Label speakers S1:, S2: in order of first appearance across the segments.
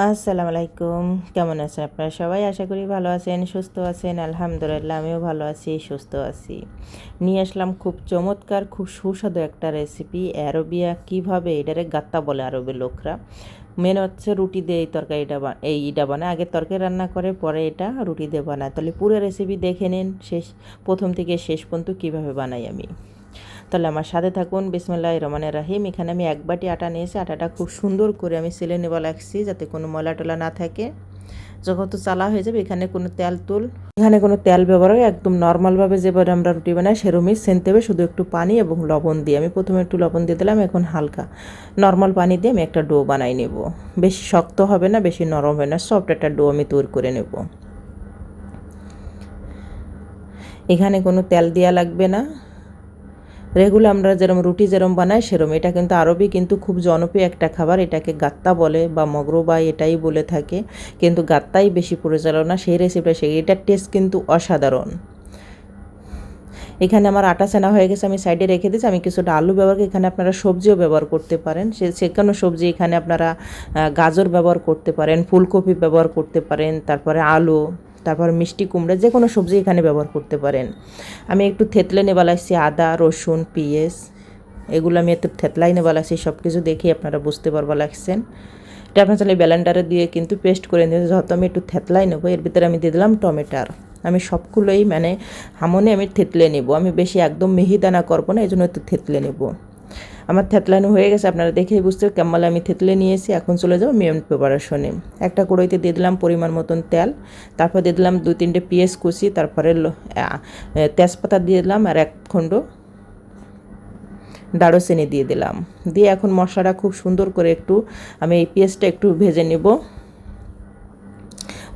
S1: আসসালামু আলাইকুম কেমন আছেন আপনারা সবাই? আশা করি ভালো আছেন, সুস্থ আছেন। আলহামদুলিল্লাহ, আমিও ভালো আছি, সুস্থ আছি। নিয়ে আসলাম খুব চমৎকার, খুব সুস্বাদু একটা রেসিপি অ্যারোবিয়া কীভাবে এটারে গাত্তা বলে আরবের লোকরা। মেন হচ্ছে রুটি দিয়ে এই তরকারিটা এই ইটা বানায়। আগে তরকারি রান্না করে, পরে এটা রুটি দিয়ে বানায়। তাহলে পুরো রেসিপি দেখে নিন, শেষ, প্রথম থেকে শেষ পর্যন্ত কীভাবে বানাই আমি। তাহলে আমার সাথে থাকুন। বিসমুল্লাহ রহমানের রাহিম। এখানে আমি এক বাটি আটা নিয়েছি। আটাটা খুব সুন্দর করে আমি সেলে নেওয়া লাগছি যাতে কোনো ময়লা টলা না থাকে। যখন তো চালা হয়ে যাবে, এখানে কোনো তেল তুল। এখানে কোনো তেল ব্যবহার হয় একদম নর্মালভাবে যেভাবে আমরা রুটি বানাই সেরমই সেনতে হবে। শুধু একটু পানি এবং লবণ দিয়ে। আমি প্রথমে একটু লবণ দিয়ে দিলাম, এখন হালকা নর্মাল পানি দিয়ে আমি একটা ডো বানাই নেব। বেশি শক্ত হবে না, বেশি নরম হবে না। সফট একটা ডো আমি তৈরি করে নেব। এখানে কোনো তেল দেওয়া লাগবে না। রেগুলার আমরা যেরকম রুটি যেরকম বানাই, সেরম। এটা কিন্তু আরবি কিন্তু খুব জনপ্রিয় একটা খাবার। এটাকে গাত্তা বলে বা মগরবা এটাই বলে থাকে। কিন্তু গাত্তাই বেশি পরিচালনা, সেই রেসিপিটা সেই এটার টেস্ট কিন্তু অসাধারণ। এখানে আমার আটা চানা হয়ে গেছে, আমি সাইডে রেখে দিয়েছি। আমি কিছুটা আলু ব্যবহার করি। এখানে আপনারা সবজিও ব্যবহার করতে পারেন। সে সে কোনো সবজি এখানে আপনারা গাজর ব্যবহার করতে পারেন, ফুলকপি ব্যবহার করতে পারেন, তারপরে আলু। তারপর মিষ্টি কুমড়া যে কোনো সবজি এখানে ব্যবহার করতে পারেন। আমি একটু থেতলে নেবালাইছি আদা, রসুন, পিঁয়াজ, এগুলো আমি একটু থেতলাই নেবালাইছি সব কিছু দেখে আপনারা বুঝতে পারবা লাগছেন। এটা আপনার চাইলে ব্যালেন্ডারে দিয়ে কিন্তু পেস্ট করে নিয়ে, যেহেতু আমি একটু থেতলাই নেব, এর ভিতরে আমি দিয়ে দিলাম টমেটার। আমি সবগুলোই মানে হামনে আমি থেতলে নেব, আমি বেশি একদম মিহিদানা করব না এই জন্য একটু থেতলে নেব। আমার থেতলানো হয়ে গেছে, আপনারা দেখেই বুঝতে কেমন আমি থেতলে নিয়েছি এখন চলে যাব মেয়ন প্রিপারেশনে। একটা কড়াইতে দিয়ে দিলাম পরিমাণ মতন তেল, তারপর দিয়ে দিলাম দু তিনটে পেঁয়াজ কুচি, তারপরে তেজপাতা দিয়ে দিলাম আর এক খণ্ড দারুচিনি দিয়ে দিলাম। দিয়ে এখন মশলাটা খুব সুন্দর করে একটু, আমি এই পেঁয়াজটা একটু ভেজে নেব।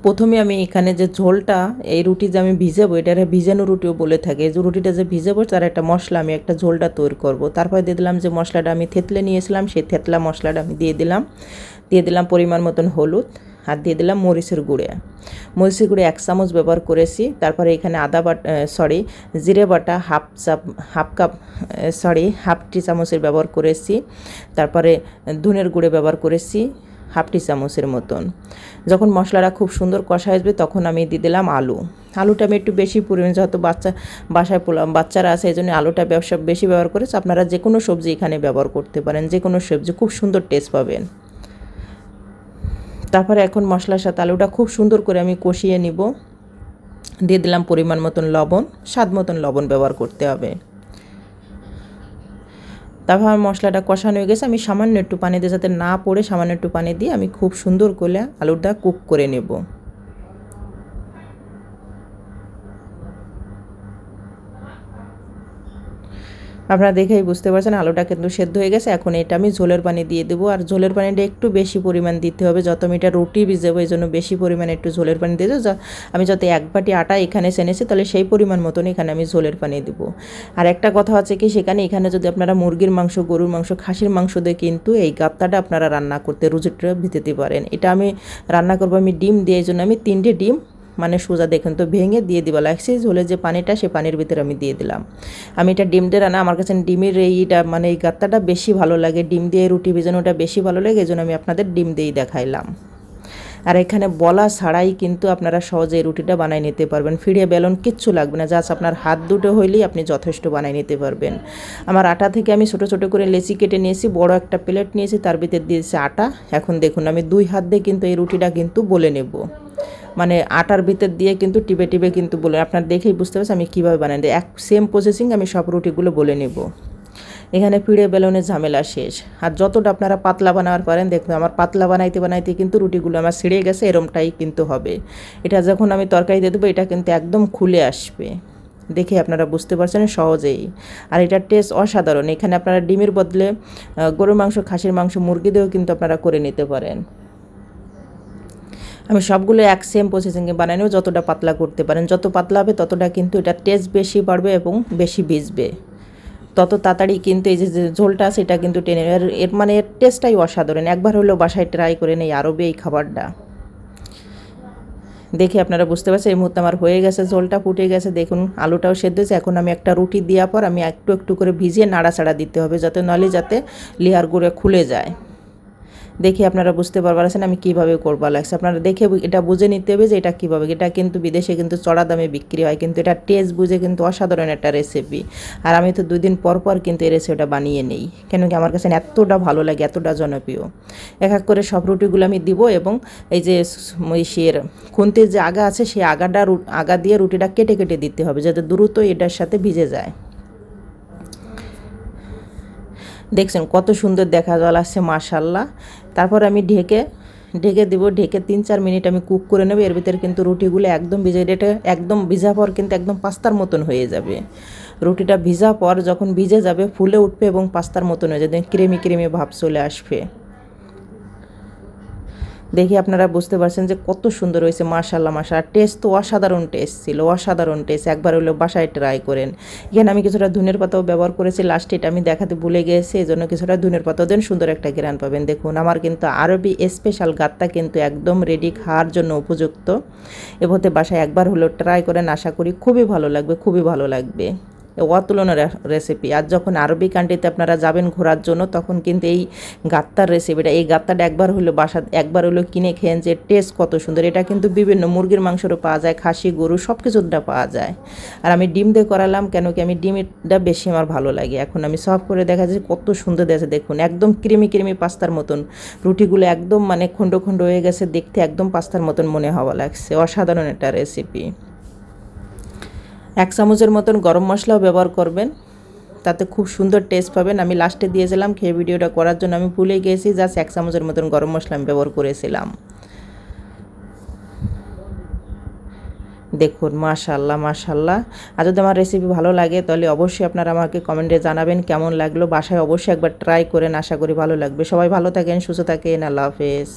S1: প্রথমে আমি এখানে যে ঝোলটা, এই রুটি যে আমি ভিজাবো, এটা ভিজানো রুটিও বলে থাকে। যে রুটিটা যে ভিজাবো, তার একটা মশলা আমি একটা ঝোলটা তৈরি করব। তারপরে দিয়ে দিলাম যে মশলাটা আমি থেতলে নিয়েছিলাম, সেই থেতলা মশলাটা আমি দিয়ে দিলাম। দিয়ে দিলাম পরিমাণ মতন হলুদ আর দিয়ে দিলাম মরিচের গুঁড়ে। মরিচের গুঁড়ে এক চামচ ব্যবহার করেছি। তারপরে এখানে আদা বাটা সরি জিরে বাটা হাফ চাপ, half cup sorry half tea চামচের ব্যবহার করেছি। তারপরে ধনের গুঁড়ে ব্যবহার করেছি। হাফ টি চামচের মতন। যখন মশলাটা খুব সুন্দর কষা আসবে, তখন আমি দিয়ে দিলাম আলু। আলুটা আমি একটু বেশি পরিমাণে, যেহেতু বাচ্চা, বাসায় বাচ্চারা আছে এই জন্য আলুটা ব্যবসা বেশি ব্যবহার করেছে আপনারা যে কোনো সবজি এখানে ব্যবহার করতে পারেন। যে কোনো সবজি, খুব সুন্দর টেস্ট পাবেন। তারপরে এখন মশলার সাথে আলুটা খুব সুন্দর করে আমি কষিয়ে নিব। দিয়ে দিলাম পরিমাণ মতন লবণ, স্বাদ মতন লবণ ব্যবহার করতে হবে। তারপর আমার মশলাটা কষানো হয়ে গেছে। আমি সামান্য একটু পানি দিয়ে, যাতে না পড়ে, সামান্য একটু পানি দিয়ে আমি খুব সুন্দর করে আলুটা কুক করে নেব। আপনারা দেখেই বুঝতে পারছেন, আলুটা কিন্তু সেদ্ধ হয়ে গেছে। এখন এটা আমি ঝোলের পানি দিয়ে দেবো। আর ঝোলের পানিটা একটু বেশি পরিমাণ দিতে হবে। যত আমি এটা রুটি ভিজাবো, এই জন্য বেশি পরিমাণে একটু ঝোলের পানি দিয়ে দেবো। আমি যত এক বাটি আটা এখানে সেনেছি, তাহলে সেই পরিমাণ মতন এখানে আমি ঝোলের পানি দেবো। আর একটা কথা হচ্ছে কি, সেখানে এখানে যদি আপনারা মুরগির মাংস, গরুর মাংস, খাসির মাংস দিয়ে কিন্তু এই গাপ্তাটা আপনারা রান্না করতে রুজিটা ভিতেতে পারেন। এটা আমি রান্না করব, আমি ডিম দিয়ে, এই জন্য আমি তিনটে ডিম মানে সোজা দেখুন তো, ভেঙে দিয়ে দিবা লাগছে ঝোলে যে পানিটা, সে পানির ভিতরে আমি দিয়ে দিলাম। আমি এটা ডিম দিয়ে রান্না, আমার কাছে ডিমের এইটা মানে এই গাত্তাটা বেশি ভালো লাগে। ডিম দিয়ে রুটি ভেজানোটা বেশি ভালো লাগে এই জন্য আমি আপনাদের ডিম দিয়েই দেখাইলাম। আর এখানে বলা ছাড়াই কিন্তু আপনারা সহজে রুটিটা বানাই নিতে পারবেন। ফিরে বেলন কিচ্ছু লাগবে না, জাস্ট আপনার হাত দুটো হইলেই আপনি যথেষ্ট বানাই নিতে পারবেন। আমার আটা থেকে আমি ছোটো ছোটো করে লেচি কেটে নিয়েছি, বড় একটা প্লেট নিয়েছি, তার ভিতর দিয়েছি আটা। এখন দেখুন, আমি দুই হাত দিয়ে কিন্তু এই রুটিটা কিন্তু বলে নেব। মানে আটার ভিতর দিয়ে কিন্তু টিপে টিপে কিন্তু বলে, আপনার দেখেই বুঝতে পারছেন আমি কীভাবে বানাই দিই এক সেম প্রসেসিং আমি সব রুটিগুলো বলে নেব। এখানে পিড়ে বেলনের ঝামেলা শেষ। আর যতটা আপনারা পাতলা বানাবার পারেন, দেখুন আমার পাতলা বানাইতে বানাইতে কিন্তু রুটিগুলো আমার ছিঁড়ে গেছে, এরমটাই কিন্তু হবে। এটা যখন আমি তরকারিতে দেবো, এটা কিন্তু একদম খুলে আসবে। দেখে আপনারা বুঝতে পারছেন সহজেই। আর এটার টেস্ট অসাধারণ। এখানে আপনারা ডিমের বদলে গরুর মাংস, খাসির মাংস, মুরগি দিয়েও কিন্তু আপনারা করে নিতে পারেন। আমি সবগুলো এক সেম প্রসেসিংয়ে বানানো যতটা পাতলা করতে পারেন। যত পাতলা হবে, ততটা কিন্তু এটা টেস্ট বেশি বাড়বে এবং বেশি ভিজবে। তত তাড়াতাড়ি কিন্তু এই যে ঝোলটা এটা কিন্তু টেনে এর মানে এর টেস্টটাই অসাধারণ। একবার হলেও বাসায় ট্রাই করে নেই আরও এই খাবারটা। দেখে আপনারা বুঝতে পারছেন, এই মুহূর্তে আমার হয়ে গেছে, ঝোলটা ফুটে গেছে। দেখুন, আলুটাও সেদ্ধ হয়েছে। এখন আমি একটা রুটি দেওয়ার পর আমি একটু একটু করে ভিজিয়ে নাড়াচাড়া দিতে হবে, যাতে নলে যাতে লেয়ার গুঁড়ে খুলে যায়। দেখে আপনারা বুঝতে পারবেন আমি কীভাবে করবা লাগছে আপনারা দেখে এটা বুঝে নিতে হবে যে এটা কীভাবে। এটা কিন্তু বিদেশে কিন্তু চড়া দামে বিক্রি হয়, কিন্তু এটা টেস্ট বুঝে কিন্তু অসাধারণ একটা রেসিপি আর আমি তো দুদিন পর পর কিন্তু এই রেসিপিটা বানিয়ে নেই, কেন কি আমার কাছে এতটা ভালো লাগে, এতটা জনপ্রিয়। এক এক করে সব রুটিগুলো আমি দিব এবং এই যে ইসের খুন্তির যে আগা আছে, সেই আগাটা আগা দিয়ে রুটিটা কেটে কেটে দিতে হবে যাতে দ্রুত এটার সাথে ভিজে যায়। দেখছেন কত সুন্দর দেখা জল আসছে মাশাল্লাহ তারপর আমি ঢেকে ঢেকে দেব, ঢেকে তিন চার মিনিট আমি কুক করে নেব, এর ভিতরে কিন্তু রুটিগুলো একদম ভিজে ডেটে একদম ভিজা পর কিন্তু একদম পাস্তার মতন হয়ে যাবে। রুটিটা ভিজা পর যখন ভিজে যাবে, ফুলে উঠবে এবং পাস্তার মতন হয়ে যাবে, ক্রেমি ক্রেমি ভাব চলে আসবে। দেখি আপনারা বুঝতে পারছেন যে কত সুন্দর হয়েছে মাশাল্লাহ মাশা টেস্ট তো অসাধারণ টেস্ট ছিল, অসাধারণ টেস্ট একবার হলেও বাসায় ট্রাই করেন। এখানে আমি কিছুটা ধুনের পাতাও ব্যবহার করেছি লাস্টে এটা আমি দেখাতে ভুলে গিয়েছি এই জন্য কিছুটা ধুনের পাতাও দেন, সুন্দর একটা গ্রান পাবেন। দেখুন, আমার কিন্তু আরবি স্পেশাল গাত্তা কিন্তু একদম রেডি খাওয়ার জন্য উপযুক্ত। এভাবে বাসায় একবার হলেও ট্রাই করেন, আশা করি খুবই ভালো লাগবে, খুবই ভালো লাগবে। অতুলনীয় রেসিপি আর যখন আরবি কান্ট্রিতে আপনারা যাবেন ঘোরার জন্য, তখন কিন্তু এই গাত্তার রেসিপিটা এই গাত্তাটা একবার হলো বাসা একবার হলো কিনে খেয়েন যে টেস্ট কত সুন্দর। এটা কিন্তু বিভিন্ন মুরগির মাংসরও পাওয়া যায়, খাসি, গরু সব কিছুটা পাওয়া যায়। আর আমি ডিম দিয়ে করালাম কেন কি আমি ডিমটা বেশি আমার ভালো লাগে। এখন আমি সব করে দেখা যাচ্ছে কত সুন্দর দেখে দেখুন, একদম ক্রিমি ক্রিমি পাস্তার মতন। রুটিগুলো একদম মানে খণ্ড খণ্ড হয়ে গেছে, দেখতে একদম পাস্তার মতন মনে হওয়া লাগছে। অসাধারণ একটা রেসিপি এক চামচের মতন গরম মশলাও ব্যবহার করবেন। তাতে খুব সুন্দর টেস্ট পাবেন। আমি লাস্টে দিয়েছিলাম, খেয়ে ভিডিওটা করার জন্য আমি ভুলে গিয়েছি জাস্ট এক চামচের মতন গরম মশলা আমি ব্যবহার করেছিলাম। দেখুন মাশাল্লাহ মাশাল্লাহ আর যদি আমার রেসিপি ভালো লাগে, তাহলে অবশ্যই আপনারা আমাকে কমেন্টে জানাবেন কেমন লাগল। বাসায় অবশ্যই একবার ট্রাই করেন, আশা করি ভালো লাগবে। সবাই ভালো থাকেন, সুস্থ থাকেন, আল্লাহ হাফেজ।